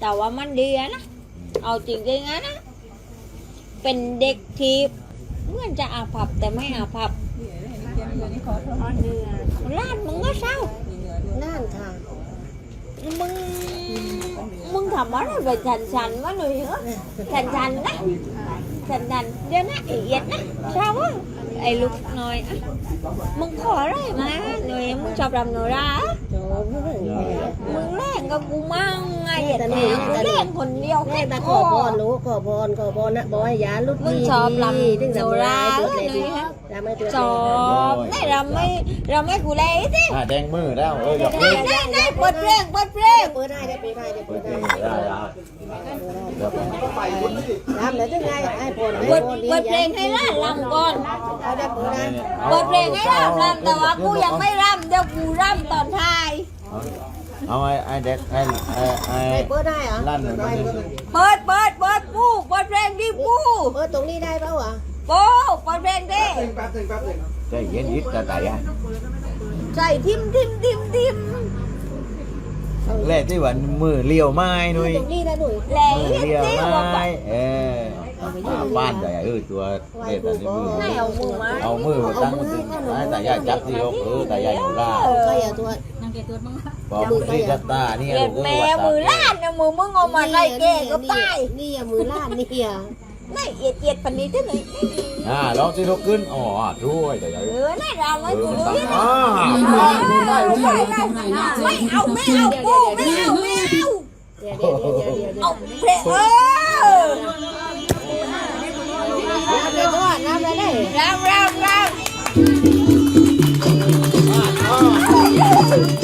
แต่ว่ามันดีอะนะ เอาจริงๆอะนะ เป็นเด็กที่เหมื่อนจะอาภัพแต่ไม่อาภัพร้านมึงก็เศร้านั่นค่ะ มึง มึงทำอะไรไปฉันฉันๆวะหนุ่ยเหรอฉันฉันๆนะฉันฉันๆเดี๋ยวนะไอ้เอียดนะเศร้าอะไอ้ลูกน้อยอะมึงขออะไรมาหนุ่ยมึงชอบรำโนราอะโจมเลยมึงแรง กับกูมั่งไงอย่าแทงกูแรงคนเดียวแม่แค่ตาขขออพรรู้ขอพรขอพรนะบอกให้ยาลุดมึงดีชอบลำถึงโนทำราร้ายตัวเลเลยยฮะทำให้ตัวชอบได้รำไม่รำไม่กูเลยสิอ่าแดงมือแล้วเออหยอกได้เล่นได้ได้เปิดเพลงเปิดเพลงเปิดได้ได้เปิดได้ได้เปิดได้ได้ได้เดี๋ยวทำเลยถึงไงไอ้พรเปิดเปิดเพลงให้ล่าลำก่อนเอาได้เปิดได้เปิดเพลงให้ล่ารำแต่ว่ากูยังไม่รำเดี๋ยวกูรำตอนท้าย เอาไอ้ไอ้เด็กไอ้ไอ้ไอ้ไม่เปิดได้เหรอลั่นหนึ่งไปเปิดเปิดเปิดเปิดกูเปิดเพลงดิกูเปิดตรงนี้ได้เปล่าอะกูเปิดเพลงดิใจเย็นยิดแต่แต่ยังใส่ทิมทิมทิมทิมแรกที่วันมือเลี้ยวไม้หนุ่ยตรงนี้ได้หนุ่ยแหล่มือเฮ็ดเลี้ยวสิว่าไปไม้เออบ้านใหญ่เออตัวเล็ดอันนี้มือไหนเอามือมาเอามือตั้งไอ้แต่ยาจับที่ยกเออแต่ยาอยู่ล่าใครอะตัว พอมือที่จับตานี่เกลียดแม่มือล้านนะมือมึงเอามาไล่เกะก็ตายนี่อะมือล้านนี่อะไม่เอียดเอียดปันนี้ที่ไหนอ่าลองที่ลุกขึ้นอ๋อช่วยแต่ยาเออน่าเราไม่เออกูมันรู้ตั้งนะอ่าไม่เอาไม่เอากูไม่เอาไม่เอาเดี๋ยวเดี๋ยวเดี๋ยวเดี๋ยวเดี๋ยวเอาเพลงเออน้ำเลยตัวน้ำเลยได้รำรำรำบ้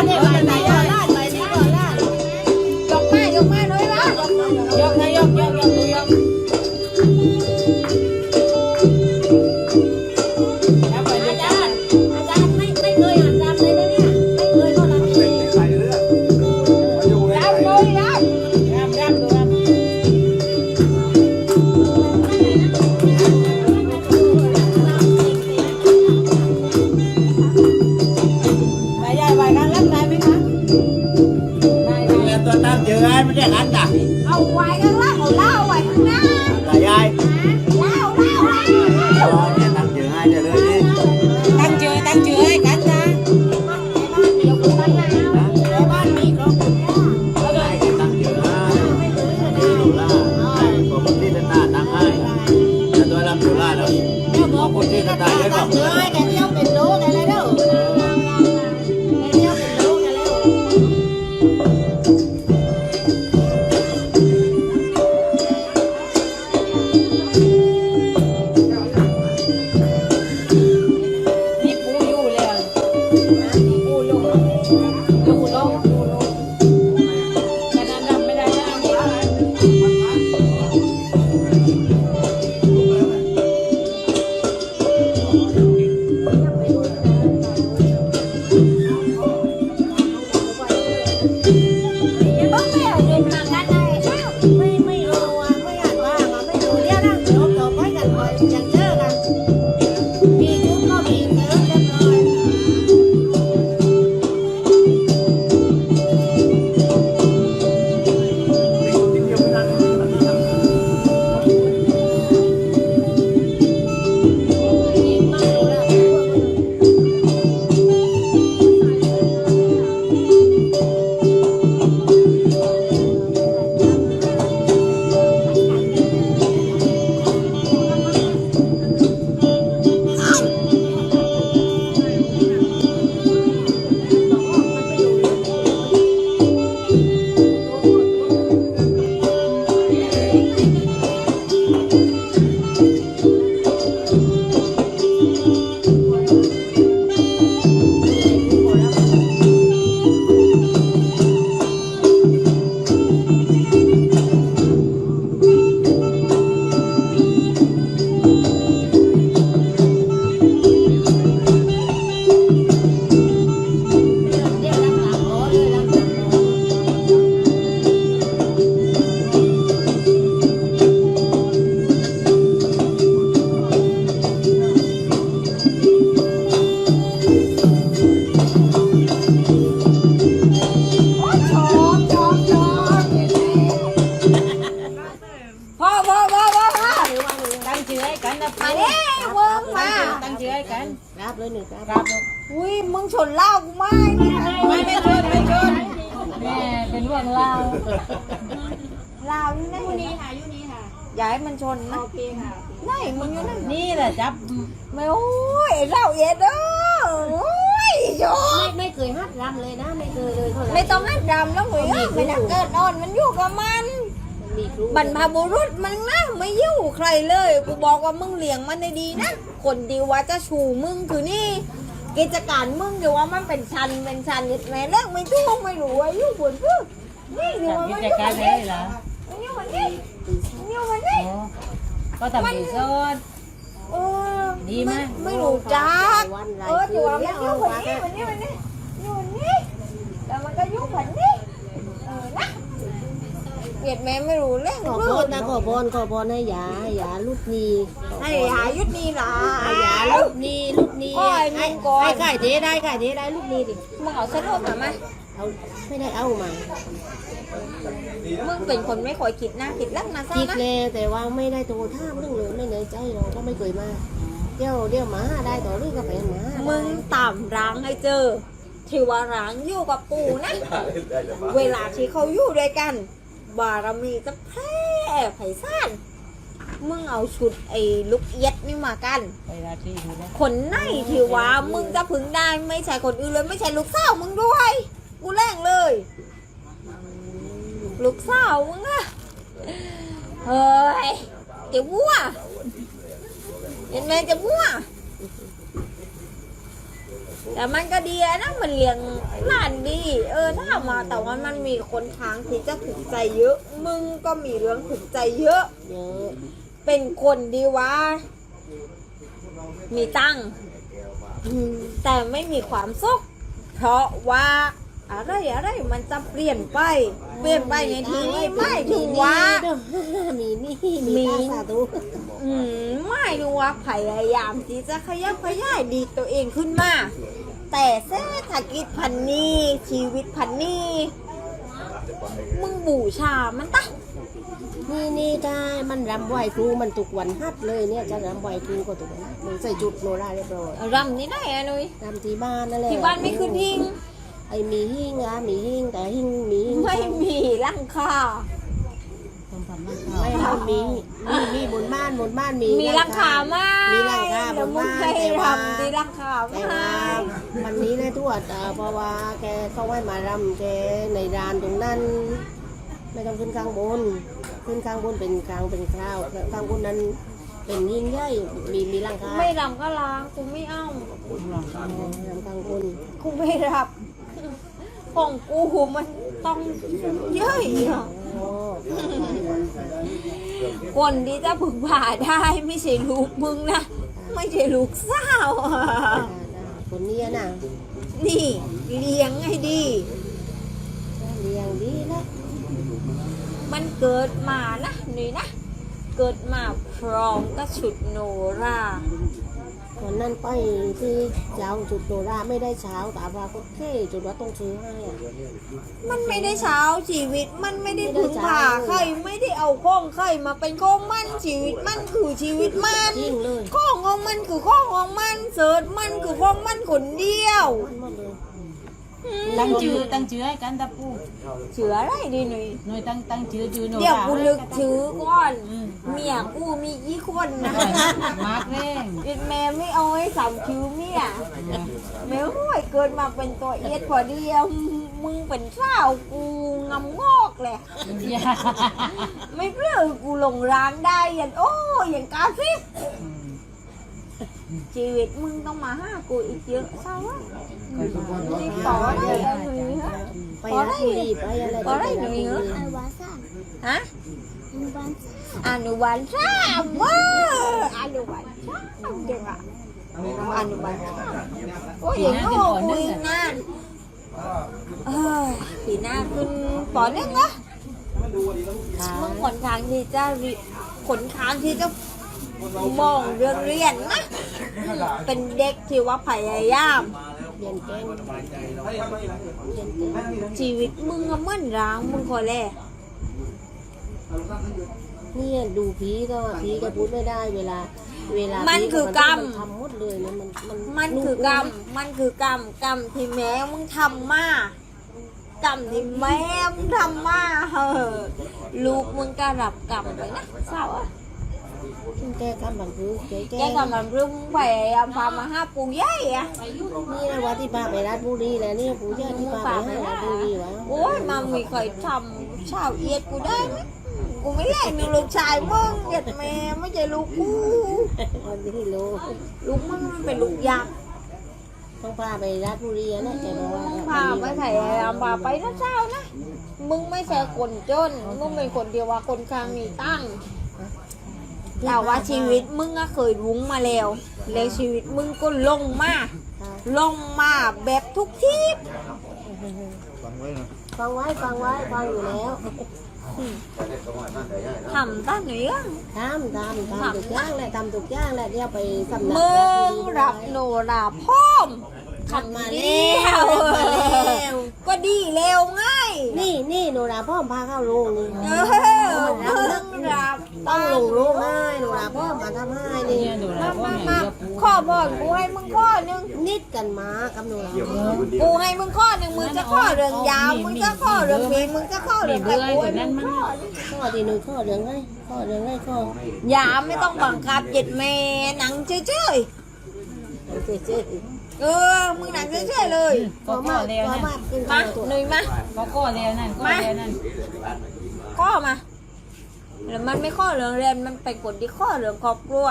Come on, come on. คนที่ ยหัดรำเลยนะไม่เคยเลยเท่าไหร่ไม่ต้องให้ดำแล้วหนุ่ยเอ้ยไม่นักเกิดนอนมันอยู่กับมัน มีครูบรรพบุรุษมันนะไม่ยุ่งใครเลยกูบอกว่ามึงเลี้ยงมันได้ดีนะคนดีว่าจะชูมึงคือนี่ กิจการมึงเดี๋ยวว่ามันเป็นชันเป็นชันแม่เลิกไม่ทุ่งไม่รู้อายุบุญพึ่งนี่เดี๋ยวว่ากิมันจยุ่งการมันได้นี่เหรอมันยุ่งมันนี่มันยุ่งมันนี่ก็ทำดีโซนเออดีไหมไม่รู้จัก วันไรเออแต่ว่ามันยุ่งมันนี่มันนี่มันนี่ยุ่งมันนี่แต่ มันก็ยุ่งมันนี่เออนะเวียดแม่ไม่รู้เรื่องขอพองรนะขอพรขอพรให้ยาอย่าลุกนีให้หายุดนี่ล่ะอย่าลุกนีลุกนีโอ้ยมึงก่อนให้ไข่เทได้ไข่เทได้ลูกนีดิมึงเอาสนุกมาไหมเอาไม่ได้เอามามึงเป็นคนไม่ค่อยคิดนะคิดลักนะซ่าคิดนะเลยแต่ว่าไม่ได้โทรท่ามเรื่องเลยไม่เหนื่อยใจเราก็ไม่เคยมาเดี๋ยวเดี๋ยวมาได้ต่อเรื่องก็เป็นมามึงตามร้างให้เจอ ที่ว่าร้างอยู่กับปู่นะ เวลาที่เขาอยู่ด้วยกัน บารมีจะแพร่ไผ่ซ่านมึงเอาชุดไอ้ลูกเอียดนี่มากันไปราตรีดูนะคนไหนที่ว่ามึงจะพึงได้ไม่ใช่คนอื่นเลยไม่ใช่ลูกสาวมึงด้วยกูแรงเลย ลูกสาวมึงอะเฮ้ยเจะวัวเห็นไหมเจะวัว แต่มันก็ดีอะนะมันเลี้ยงหลานดี เออถ้ามาแต่ว่ามันมีคนทางที่จะถูกใจเยอะ มึงก็มีเรื่องถูกใจเยอะเยอะเป็นคนดีวะมีตังแต่ไม่มีความสุขเพราะว่า อะไรอะไรมันจะเปลี่ยนไป เปลี่ยนไปในที่นี้ไม่ถึงว่า มีนี่มีมีตาสาธุอืมไม่ถึงว่าพยายามที่จะขยับขยายดีตัวเองขึ้นมา แต่เศรษฐกิจพันนี้ชีวิตพันนี้มึงบูชามันตะนี่นี่ได้มันรำไหวครูมันทุกวันฮัดเลยเนี่ยจะรำไหวครูก็ทุกวันฮัดเลยใส่จุดโนราเรียบร้อยรำนี่ได้อะนุยรำที่บ้านนั่นแหละที่บ้านไม่ขึ้นหิ้ง ไอ้มีหิ้งอะมีหิ้งแต่หิ้งมีหิ้งไม่มีร่างคาไม่เรามีมีมีบนบ้านบนบ้านมีมีร่างคาไหมมีร่างคาบเดี๋ยวนมึงบ้านให้แต่ว่าทำที่ร่างคาไหมแต่ว่าวันนี้นะทวดเอ่อเพราะว่าแกเขาให้มารำแกในร้านตรงนั้น ไม่ต้องขึ้นข้างบน ขึ้นข้างบนเป็นกลางเป็นคราวข้างบนนั้นเป็นยิ่งใหญ่มีมีร่างคาไม่รำก็ล้างกูไม่เอารำข้างบนกูไม่รับ ของกูมันต้องเยอะอะโอ้คนที่จะผึ่งผ่าได้ไม่ใช่ลูกมึงนะ ไม่ใช่ลูกสาวอะคนนี้นะนี่เลี้ยงให้ดี เลี้ยงดีนะมันเกิดมานะนี่นะ เกิดมาพร้อมกับชุดโนรา วันนั้นไปที่เจ้าจุดโดราไม่ได้เช้าแต่ว่าก็เท่จุดว่าต้องซื้อให้อะ มันไม่ได้เช้าชีวิตมันไม่ได้ไม่ได้พึ่งพาเช้าใครไม่ได้เอาข้องใครมาเป็นข้องมันชีวิตมันคือชีวิตมันจริงเลย ข้องของมันคือข้องของมันเสิร์ชมันคือข้องมันคนเดียว มันหมดเลย ตั้งชื่อตั้งชื่อให้กันตะปูเชื่ออะไรดีหน่อยหน่วยตั้งตั้งชื่อชื่อหน่วยเดี๋ยวกูลึกชื่อก่อนอืมเมียกูมีกี่คนนะมาร์กเร่งเด็ดแม่ไม่เอาให้สามคิวเมียแม่ห่วยเกิดมาเป็นตัวเอียดพอเดียวมึงเป็นสาวกูงำงอกแหละอย่าไม่เปลือกูลงร้านได้ยันโอ้ยังกาซิบ ชีวิตมึงต้องมาห้ากูอีกเยอะเศร้าอะรีบต่อได้แล้วหนูฮะไปรัชบุรีไปอะไรขอได้หน่อยเหรอฮะอนุบาลสามว้ยอนุบาลสามเด็กอะอนุบาลสามโอ้ยงโง่กูอีกนานปีหน้าขึ้นปอนึงเหรอมึงขนทางที่จะขนทางที่จะ มองเรื่องเรียนนะเป็นเด็กที่ว่าพยายามเรียนเก่งเรียนเก่งชีวิตมึงอะเหมือนร้างมึงคอยแลนี่ดูผีก็ผีก็พูดไม่ได้เวลา เวลามัมันคือกรรม ทำหมดเลยนะมันมันมันคือกรรม มันคือกรรม กรรมที่แม่มึงทำมากรรมที่แม่มึงทำมาเฮ้อลูกมึงก็รับกรรมไปนะเศร้าอะ แก้กรรมบังคือแก้แกแก้กำลังรุ่งไปอำพามาห้าปูใหญ่อะนี่นะว่าที่พาไปราชบุรีแล้วนี่ปู่ย่าที่พาไปให้ราชบุรีวะโอ้ยมามีใครทำชาวเอียดกูได้ไหมกูไม่แลกหนึ่งลูกชายมึงเหยียดแม่ไม่ใช่ลูกกูวันที่รู้ลูกมึงมันเป็นลูกยักษ์ต้องพาไปราชบุรีนะแกบอกว่ามึงพาไปไผ่อำพาไปนะเช้านะ มึงไม่ใช่คนจน มึงเป็นคนเดียวว่าคนข้างมีตั้งค์ แต่ว่าชีวิตมึงก็เคยรุ้งมาแล้ว แล้วชีวิตมึงก็ลงมาลงมาแบบทุกทีปฟังไว้ฟังไว้ฟังอยู่แล้วทำตั้งเหนือทำทำทำทุกอย่างแหละทำทุกอย่างแหละเดี๋ยวไปสำนักมึราชงบุรีรับโนราพ่อม ทำมาแล้วเดียวทำมาแล้วก็ดีเร็วง่ายนี่นี่โนราพ่อมพาเข้าโรงนี่เออมึงรับต้องลงรูปให้หนูนะพ่อมาทำให้นี่เนี่ยดูแลมาพ่อมาแม่มาเยอะปูข้อบอลกูให้มึงข้อหนึงนิดกันมากับหนูนะกูให้มึงข้อหนึ่งมึงจะข้อเรื่องยาวมึงจะข้อเรื่องมีมึงจะข้อมีเรื่องเบื่แต่อกูอให้ยู่นั่นมึมั้งงข้อข้อที่หนึ่งข้อเดือนให้ข้อเดือนให้ข้อยาไม่ต้องบังคับเย็ดแม่หนังเฉยเจ๊เจ๊ๆ เออ มึงหนังเฉยๆเลยก็ก็แล้วก็นั่นมากขึ้นมาตัวหนุ่ยมาก็ก็แล้วนั่นก็แล้วนั่นข้อมาแล้วมันไม่ข้อเรื่องเรียนมันไปกดที่ข้อเรื่องครอบครัว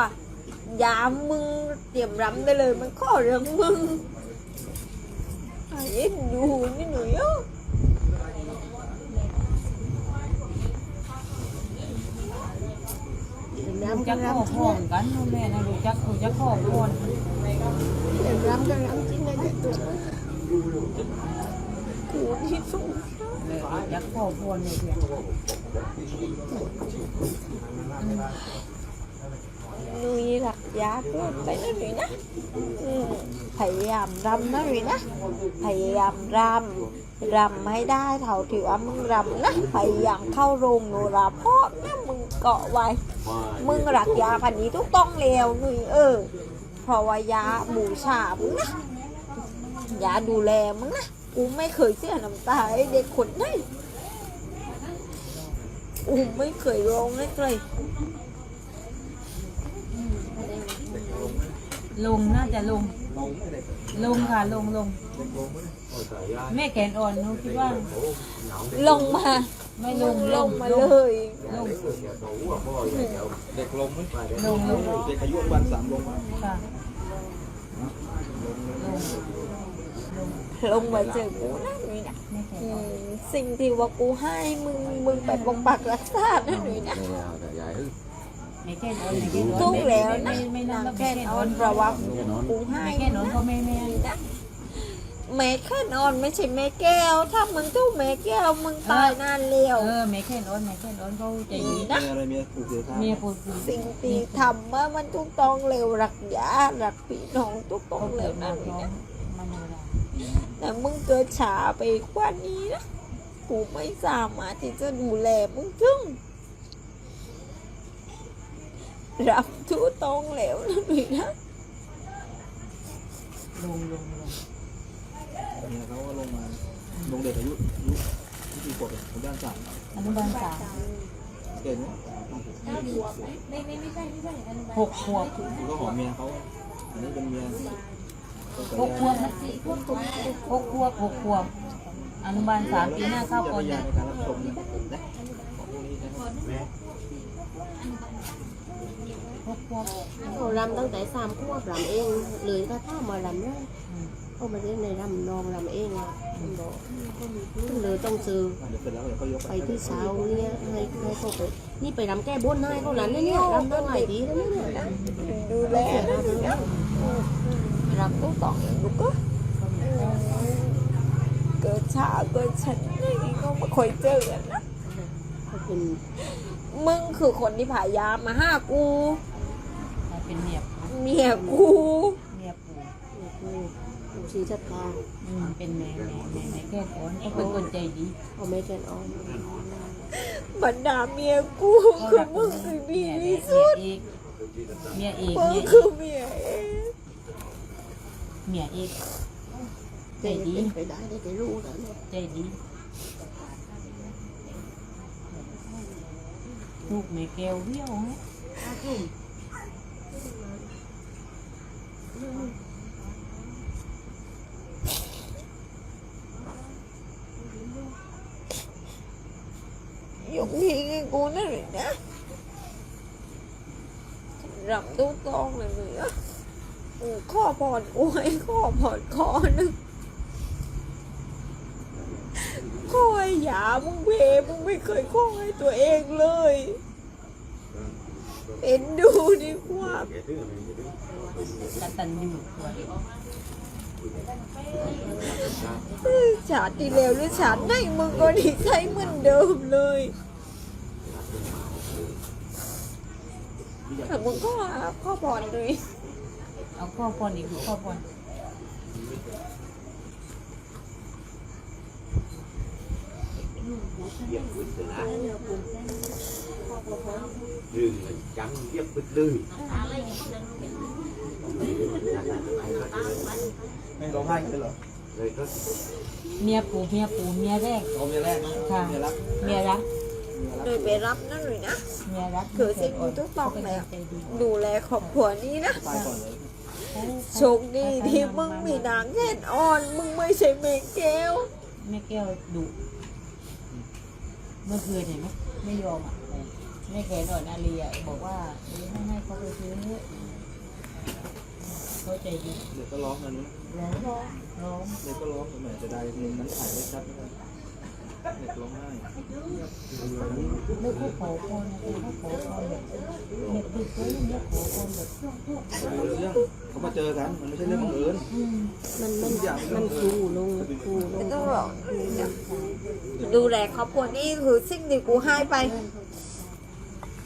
ยามึงเตรียมรำได้เลย มันข้อเรื่องมึงไอ้เอ็นดูนี่หนุ่ยอะ รู้จักข้อพ่อกันนู่นแม่นะรู้จักรู้จักข้อพ่อเดือนรำกันรำจริงเลยเนี่ยตัวกูที่สุดเลยรู้จักข้อพ่อเลยเพียงนุ่ยหลักยาเกินไปนะหนุ่ยนะพยายามรำนะหนุ่ยนะพยายามรำรำให้ได้เท่าที่ว่ามึงรำนะพยายามเข้าโรงโนราพราะนะมึง เกาะไว้ มึงรักยาพันนี้ทุกต้องแล้วหนุ่ยเออ เพราะว่ายาบูชามึงนะยาดูแลมึงนะ กูไม่เคยเสียน้ำตาให้เด็กคนไหนกูไม่เคยร้องให้ใครลงน่าจะลง ลงค่ะลงลงแม่แขนอ่อนหนูคิดว่า ลงมา ไม่ลงลงมาเลยลงเด็กลงไหมลงลงเด็กอายุวันสามลงมาค่ะลงลงมาเจอกูนะหนุ่ยนะแม่แขนอือ่อนมสิ่งที่ว่ากูให้มึงมึงไปปกปักรักษานะหนุ่ยนะแม่แขนอ่อนแม่แขนอ่อนทุกแล้วนะไม่ไม่นั่นนางแล้วแค่แค่นนออนนเพราะว่ากูให้แม่แค่นอนเขาแม่แม่นะ แม่แค่นอนไม่ใช่แม่แก้ว ถ้ามึงทุกแม่แก้วมึงตายนานแล้วเออแม่แค่นอนแม่แค่นอนเขาใจดีนะอะไรเมียผูกเสียท่าเมียปวดสิ่งที่ทำว่ามันทุกต้องเร็วรักยารักพี่น้องทุกต้องเขาเร็เกิวดนะมาท้องมันเวลาแต่มึงเกิดช้าไปกว่านี้นะกูไม่สามารถที่จะดูแลมึงถึงรับทุกต้องแล้วนะหนุ่ยนะ ลงลงลง เมียเขาก็ลงมาลงเด็กอายุอายุที่กี่ขวบผมด้านสามอนุบาลสามเก่งไหมหกขวบกูก็หอมเมียเขาอันนี้เป็นเมียหกขวบนะหกขวบหกขวบอนุบาลสามปีหน้าเข้าก่อนนะการรับชมนะนะของพวกนี้นะครับหกขวบเขารำตั้งแต่สามขวบรำเองเลยถ้าถ้ามารำเนะ เขามาเล่นในรำนองรำเองอะบอกเลยต้องซื้อเดี๋ยวเสร็จแล้วเดี๋ยวเขายกไปที่เช้าเนี่ยให้ให้เขาไปนี่ไปรำแก้บนให้เขาหลานเนี่ยรำตั้งหลายทีแล้วเนี่ยดูแลนะหนุ่ยนะรับทุกต้องอย่างลูกก็เกิดช้าเกิดฉันนี่ก็ไม่ค่อยเจอกันนะเขาเป็นมึงคือคนที่พายามมาห้ากูเป็นเมียเมียกูเมียปู่ ชีชัดตาอืมเป็นแม่แม่แม่แม่แค่ก่อนเขาเป็นคนใจดีเอาไม่แกนออนบรรดาเมียกูคือมึงคือดีที่สุดเมียเอกมึงเมียเอกคือเมียเองเมียเอกใจดีไปได้ได้แกรู้แล้วเนี่ยใจดีลูกแม่แก้วเหี้ยวฮะย กูนั่นเลยนะรำตู้ตองเลยมึงอะข้อพอดกูให้ข้อพอดคอนึงข้อไอ้หยามึงเพมึงไม่เคยข้อให้ตัวเองเลยเอ็นดูดีกว่ากตัญญูตัวชาติที่แล้วหรือชาติไหนมึงก็ดีใจเหมือนเดิมเลย แต่มึงก็หาข้อบอลเลยเอาข้อพรอีกดูข้อพรยืนจังเรียบบึ้ดดื้อไม่ร้องไห้กันเลยเหรอเลยก็เมียปู่เมียปู่เมียแรกเอาเมียแรกนะค่ะเมียรักเมียรัก หน่อยไปรับนั่นหน่อยนะเมียรักคือสิ่งที่ต้องบอกแล้วดูแลครอบครัวนี้นะตายก่อนเลยโชคดีที่มึงมีนางแค่นอ่อน มึงไม่ใช่เมงแก้วแม่แก้วดุเมื่อคืนเห็นไหมไม่ยอมอะแม่แขนอ่อนอาเลียบอกว่าเดี๋ยวให้ให้เขาไปซื้อเขาใจดีเด็กก็ร้องกันนะร้องร้องเด็กก็ร้องเหมือนจะได้เพลงนั้นถ่ายได้ชัดนะครับเด็กร้องไห้ ไม่ค่อยขอพรนะเป็นเขาขอพรแบบเด็กดึกเลยเนี่ยขอพรแบบเรื่องเขามาเจอกันมันไม่ใช่เรื่องบังเอิญอืมมันมันมันครูลงครูลไม่งต้องหรอกดูแลครอบครัวนี้คือสิ่งที่กูให้ไป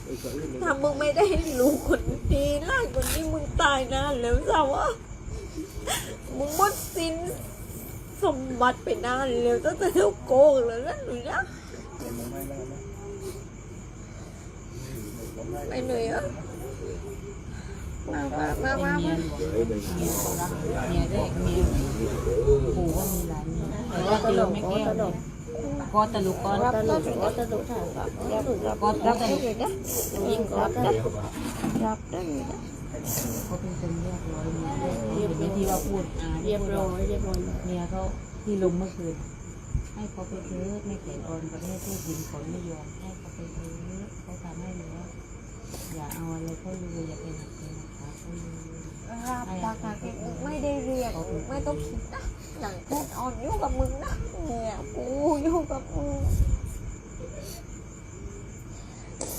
เออเกิดเรื่องเลยถ้ามึงไม่ได้รู้คนดีไล่คนนี้มึงตายนานแล้วสาวะมึงหมดสิน สมบัติไปนานแล้วตั้งแต่เท่าโกงแล้วนะหนูนะไม่ไม่ไม่ไปหน่อยอะมามามามามาเมียรักเมียแรกเมียปู่ก็มีหลายเมียแต่ว่าก็หลงไม่อ๋อแก้ วตลกก็ตลุกก็ตลกอ๋อตลกถ่ายแบบอ๋อตลกกตลุกเลยนะยิงก็ตลกรับได้เลยนะเขาเป็นคนเรียบร้อยเรียบร้อยที่ว่าพูดอ่าเรียบร้อยเรียบร้อยเมียเขาที่ลงเมื่อคืนให้เขาไปเถอะไม่แขนอ่อนประเทศเทศดินเขาไม่ยอมให้เขาไปเถอะเขาทำให้แล้วอย่าเอาอะไรเขาเลยอย่าไปหนักไปหนักขาเขาเลย รับปากกันไม่ได้เรียกไม่ต้องคิดนะหนังแค่อ่อนอยู่กับมึงนะเนี่ยกูอยู่กับมึง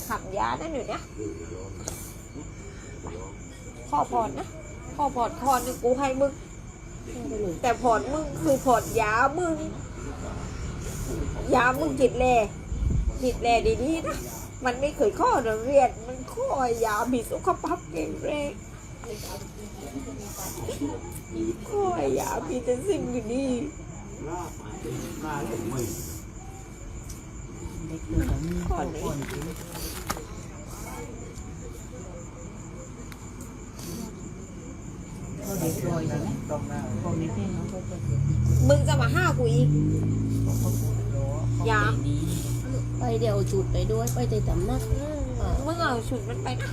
ขับยาได้หนึ่งนะข้อพอดนะข้อพอดคอหนึ่งกูให้มึง แต่พอดมึงคือพอดยามึง ยามึงจิตแลจิตแลดีๆนะมันไม่เคยข้อโรงเรียนมันข้อยามีสุขภาพแข็งแรง ข้อยามีแต่สิ่งดีมาเลยมึงเด็กตัวนี้เขาอ่อนเขาเด็กลอยใช่ไหมต้องหน้าเขาไม่ใช่น้องเขาจะๆมึงจะมาห้ากูอีกยามดีไปเดี๋ยวจุดไปด้วยไปในตำนักมึงเอาชุดมันไปนะ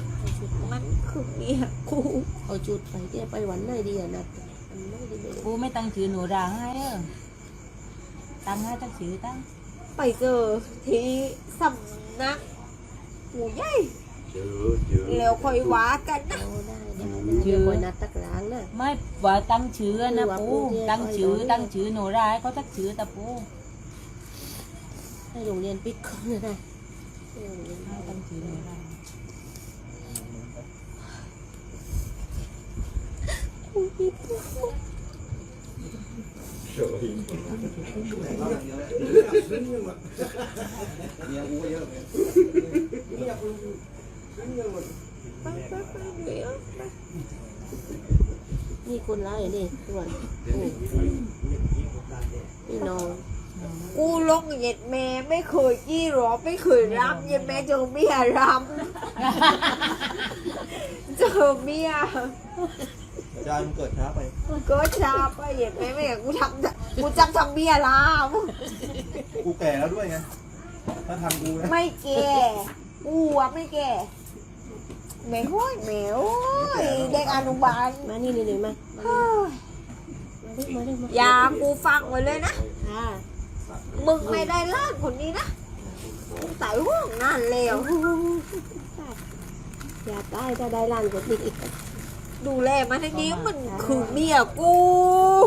มันคือเมียกูเอาจุดไปเดี๋ยวไปวันไหนดีอะนะมันไม่ได้ไปกูไม่ตั้งชื่อหนูด่าให้เออตั้งให้ตั้งชื่อตั้งไปเจอที่สำนักกูใหญ่เจอเจอแล้วค่อยว่ากันนะเอาได้ได้ได้เดี๋ยวคอยนัดตักล้างนะไม่ว่าตั้งชื่อนะว่าปูปูเนี่ยตั้งชื่อคอยร้องตั้งชื่อหนูด่าให้เขาตั้งชื่อตะปูให้โรงเรียนปิดก่อนนะให้โรงเรียนให้ตั้งชื่อหนูด่า เมียกูก็เยอะ ไปไปไปเดี๋ยว นี่คนร้ายนี่ส่วนนี่น้องกูลงเหย็ดแม่ไม่เคยกี้หรอไม่เคยรำเหย็ดแม่เจอเมียรำเจอเมีย ยายมันเกิดช้าไปก็ชาไปเหย็ดแม่ไม่อยากกูทำกูจับทำเมียรกูแก่แล้วด้วยไง ถ้าทำกูนะำไม่แก่กูอะไม่แก่แม่ห้อยแม่โอ้ยเด็กอนุบาลมานี่นี่นี่มาเฮ้ยมาดิมาดิมาอย่ากูฟังไว้เลยนะค่ะมึงไม่ได้ลากคนนี้นะมึงตายห่วงนานแล้วอย่าตายถ้าได้ล้านกว่านี้ ดูแลมันให้ดีมันคือเมียกู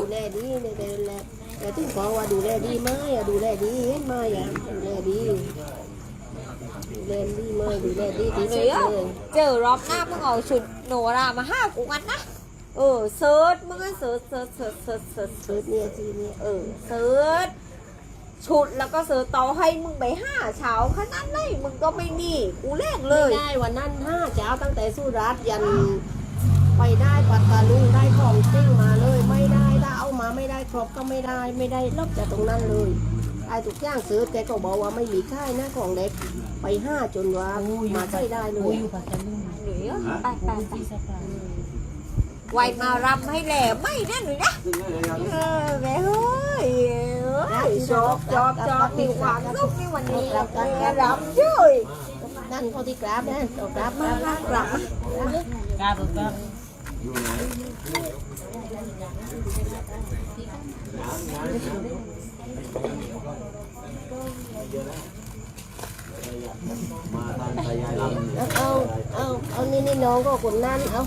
ดูแลดีเนี่ยแต่ดูแลแต่ถึงบอกว่าดูแลดีไหมอะดูแลดีเห็นไหมอะดูแลดีดูแลดีไหมดูแลดีที่สุดเลยเจอรอบหน้ามึงเอาชุดโนรามาห้ากูกันนะเออเซิร์ชมึงก็เซิร์ชเซิร์ชเซิร์ชเซิร์ชเซิร์ชเกิดเนี่ยทีเนี่ยเออเซิร์ชชุดแล้วก็เซิร์ชต่อให้มึงไปห้าเช้าขนาดไหนมึงก็ไม่มีกูแลกเลไม่ยได้วันนั้นห้าเช้าตั้งแต่สุรัตน์ยัน ไปได้ปัตตาลุงได้ของซิ่งมาเลย ไม่ได้ถ้าเอามาไม่ได้ครบก็ไม่ได้ไม่ได้ลบจากตรงนั้นเลยไอ้ทุกอย่างซื้อแกก็บอกว่าไม่มีค่ายนะของเด็กไปห้าจนว่ามาใช้ได้เลยอยู่ปัตตานีหนุ่ยไปไปไปไวมารำให้แหล่ไม่นะหนุ่ยนะเออแม่เฮ้ยจอบจอบจอบมีความสุขในวันนี้แม่รำช่วยนั่นเขาที่กราบนะเอากราบมามากลับกล้าบกว่าอยู่ไหนมาท เอาเอาเอานี่นี่น้องก็คนนั้นเอา